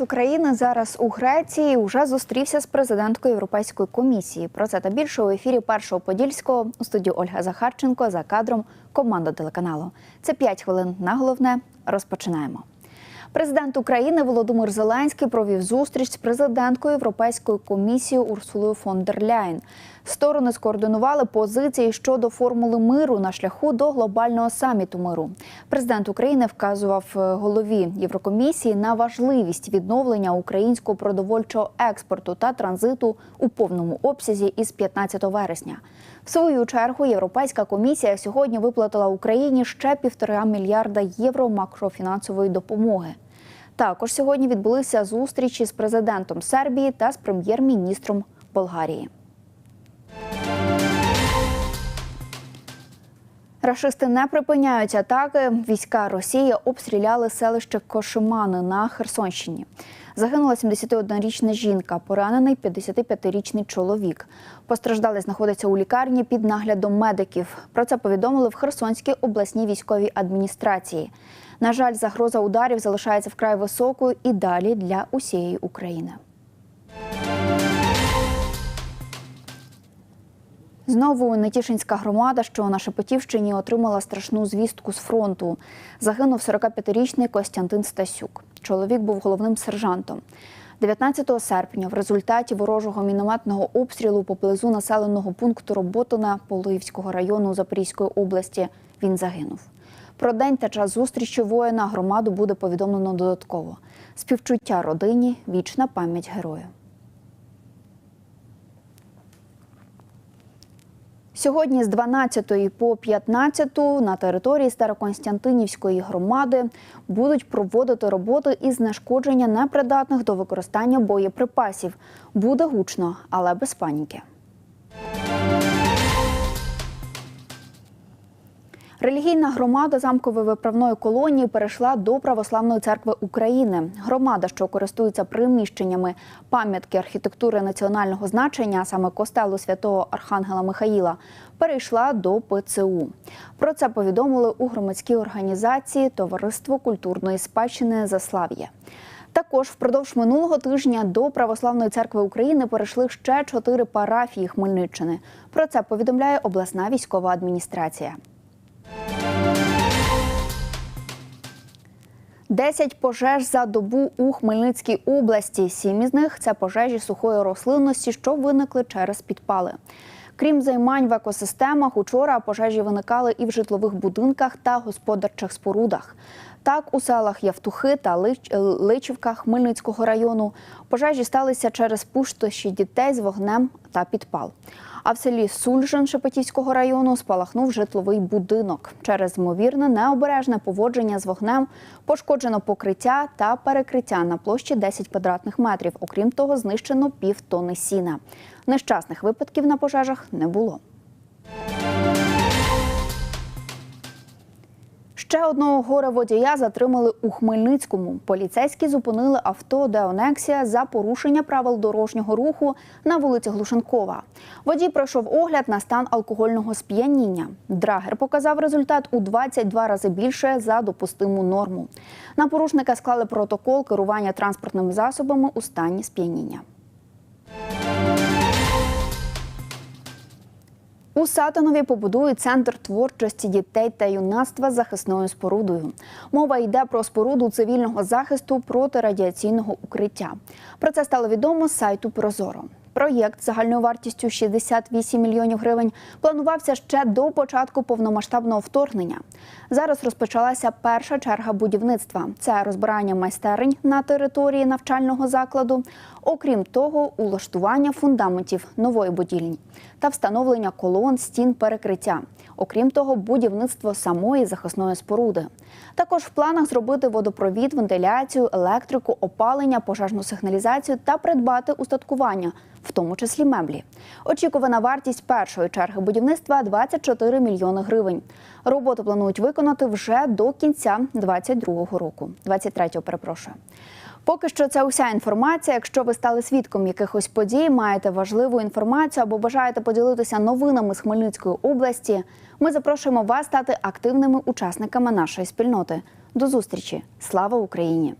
України зараз у Греції уже зустрівся з президенткою Європейської комісії. Про це та більше у ефірі першого подільського у студії Ольга Захарченко за кадром команда телеканалу. Це 5 хвилин на головне. Розпочинаємо. Президент України Володимир Зеленський провів зустріч з президенткою Європейської комісії Урсулою фон дер Ляєн. Сторони скоординували позиції щодо формули миру на шляху до глобального саміту миру. Президент України вказував е, голові Єврокомісії на важливість відновлення українського продовольчого експорту та транзиту у повному обсязі із 15 вересня. В свою чергу Європейська комісія сьогодні виплатила Україні ще півтора мільярда євро макрофінансової допомоги. Також сьогодні відбулися зустрічі з президентом Сербії та з прем'єр-міністром Болгарії. Рашисти не припиняють атаки. Війська Росії обстріляли селище Кошимани на Херсонщині. Загинула 71-річна жінка, поранений 55-річний чоловік. Постраждалий знаходиться у лікарні під наглядом медиків. Про це повідомили в Херсонській обласній військовій адміністрації. На жаль, загроза ударів залишається вкрай високою і далі для усієї України. Знову Нетішинська громада, що на Шепетівщині отримала страшну звістку з фронту. Загинув 45-річний Костянтин Стасюк. Чоловік був головним сержантом. 19 серпня в результаті ворожого мінометного обстрілу поблизу населеного пункту Роботина Полуївського району Запорізької області він загинув. Про день та час зустрічі воїна громаду буде повідомлено додатково. Співчуття родині, вічна пам'ять герою. Сьогодні з 12 по 15 на території Староконстантинівської громади будуть проводити роботи із знешкодження непридатних до використання боєприпасів. Буде гучно, але без паніки. Релігійна громада замкової виправної колонії перейшла до Православної церкви України. Громада, що користується приміщеннями пам'ятки архітектури національного значення, а саме костелу святого Архангела Михаїла, перейшла до ПЦУ. Про це повідомили у громадській організації Товариство культурної спадщини Заслав'я. Також впродовж минулого тижня до Православної церкви України перейшли ще чотири парафії Хмельниччини. Про це повідомляє обласна військова адміністрація. 10 пожеж за добу у Хмельницькій області. Сім із них це пожежі сухої рослинності, що виникли через підпали. Крім займань в екосистемах, учора пожежі виникали і в житлових будинках та господарчих спорудах. Так, у селах Явтухи та Лич- Личівка Хмельницького району пожежі сталися через пустощі дітей з вогнем та підпал. А в селі Сульжин Шепетівського району спалахнув житловий будинок. Через ймовірне необережне поводження з вогнем пошкоджено покриття та перекриття на площі 10 квадратних метрів. Окрім того, знищено півтони сіна. Нещасних випадків на пожежах не було. Ще одного горе-водія затримали у Хмельницькому. Поліцейські зупинили авто Деонексія за порушення правил дорожнього руху на вулиці Глушенкова. Водій пройшов огляд на стан алкогольного сп'яніння. Драгер показав результат у 22 рази більше за допустиму норму. На порушника склали протокол керування транспортними засобами у стані сп'яніння. У Сатанові побудують центр творчості дітей та юнацтва з захисною спорудою. Мова йде про споруду цивільного захисту протирадіаційного укриття. Про це стало відомо з сайту Прозоро. Проєкт загальною вартістю 68 мільйонів гривень планувався ще до початку повномасштабного вторгнення. Зараз розпочалася перша черга будівництва. Це розбирання майстерень на території навчального закладу. Окрім того, улаштування фундаментів нової будівлі та встановлення колон, стін перекриття. Окрім того, будівництво самої захисної споруди. Також в планах зробити водопровід, вентиляцію, електрику, опалення, пожежну сигналізацію та придбати устаткування, в тому числі меблі. Очікувана вартість першої черги будівництва 24 мільйони гривень. Роботу планують виконати вже до кінця 2022 року. 23-го, перепрошую. Поки що це уся інформація. Якщо ви стали свідком якихось подій, маєте важливу інформацію або бажаєте поділитися новинами з Хмельницької області, ми запрошуємо вас стати активними учасниками нашої спільноти. До зустрічі! Слава Україні!